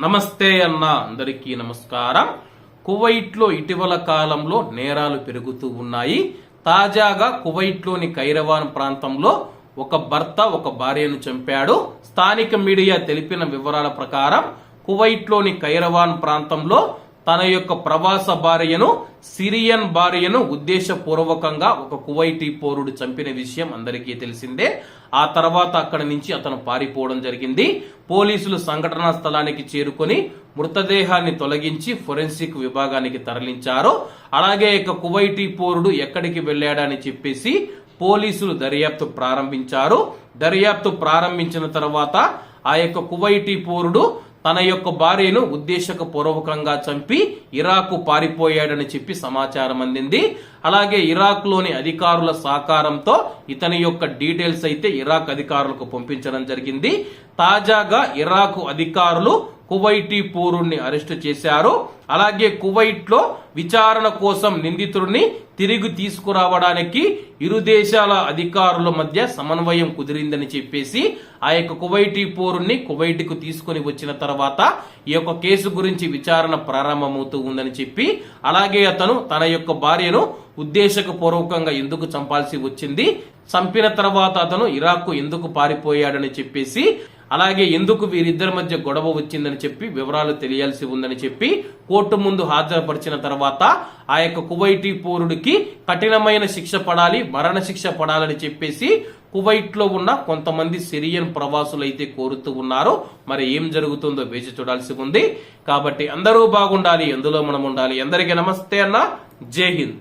నమస్తే అన్న అందరికీ నమస్కారం. కువైట్లో ఇటీవల కాలంలో నేరాలు పెరుగుతూ ఉన్నాయి. తాజాగా కువైట్లోని కైరవాన్ ప్రాంతంలో ఒక భర్త ఒక భార్యను చంపాడు. స్థానిక మీడియా తెలిపిన వివరాల ప్రకారం కువైట్లోని కైరవాన్ ప్రాంతంలో తన యొక్క ప్రవాస భార్యను సిరియన్ భార్యను ఉద్దేశపూర్వకంగా ఒక కువైటీ పౌరుడు చంపిన విషయం అందరికీ తెలిసిందే. ఆ తర్వాత అక్కడి నుంచి అతను పారిపోవడం జరిగింది. పోలీసులు సంఘటనా స్థలానికి చేరుకొని మృతదేహాన్ని తొలగించి ఫొరెన్సిక్ విభాగానికి తరలించారు. అలాగే ఇక కువైటీ పౌరుడు ఎక్కడికి వెళ్ళాడని చెప్పేసి పోలీసులు దర్యాప్తు ప్రారంభించారు. దర్యాప్తు ప్రారంభించిన తర్వాత ఆ యొక్క కువైటీ పౌరుడు తన యొక్క భార్యను ఉద్దేశపూర్వకంగా చంపి ఇరాకు పారిపోయాడని చెప్పి సమాచారం అందింది. అలాగే ఇరాక్లోని అధికారుల సహకారంతో ఇతని యొక్క డీటెయిల్స్ అయితే ఇరాక్ అధికారులకు పంపించడం జరిగింది. తాజాగా ఇరాక్ అధికారులు కువైటీ పౌరుణ్ణి అరెస్టు చేశారు. అలాగే కువైట్లో విచారణ కోసం నిందితుడిని తిరిగి తీసుకురావడానికి ఇరు దేశాల అధికారుల మధ్య సమన్వయం కుదిరిందని చెప్పేసి ఆ యొక్క కువైటీ పౌరుణ్ణి కువైట్కు తీసుకుని వచ్చిన తర్వాత ఈ యొక్క కేసు గురించి విచారణ ప్రారంభమవుతూ ఉందని చెప్పి అలాగే అతను తన యొక్క భార్యను ఉద్దేశపూర్వకంగా ఎందుకు చంపాల్సి వచ్చింది చంపిన తర్వాత అతను ఇరాక్ ఎందుకు పారిపోయాడని చెప్పేసి అలాగే ఎందుకు వీరిద్దరి మధ్య గొడవ వచ్చిందని చెప్పి వివరాలు తెలియాల్సి ఉందని చెప్పి కోర్టు ముందు హాజరుపరిచిన తర్వాత ఆ యొక్క కువైటీ పౌరుడికి కఠినమైన శిక్ష పడాలి మరణ శిక్ష పడాలని చెప్పేసి కువైట్లో ఉన్న కొంతమంది సిరియన్ ప్రవాసులు అయితే కోరుతూ ఉన్నారు. మరి ఏం జరుగుతుందో వేచి చూడాల్సి ఉంది. కాబట్టి అందరూ బాగుండాలి ఎందులో మనం ఉండాలి. అందరికీ నమస్తే అన్న. జై హింద్.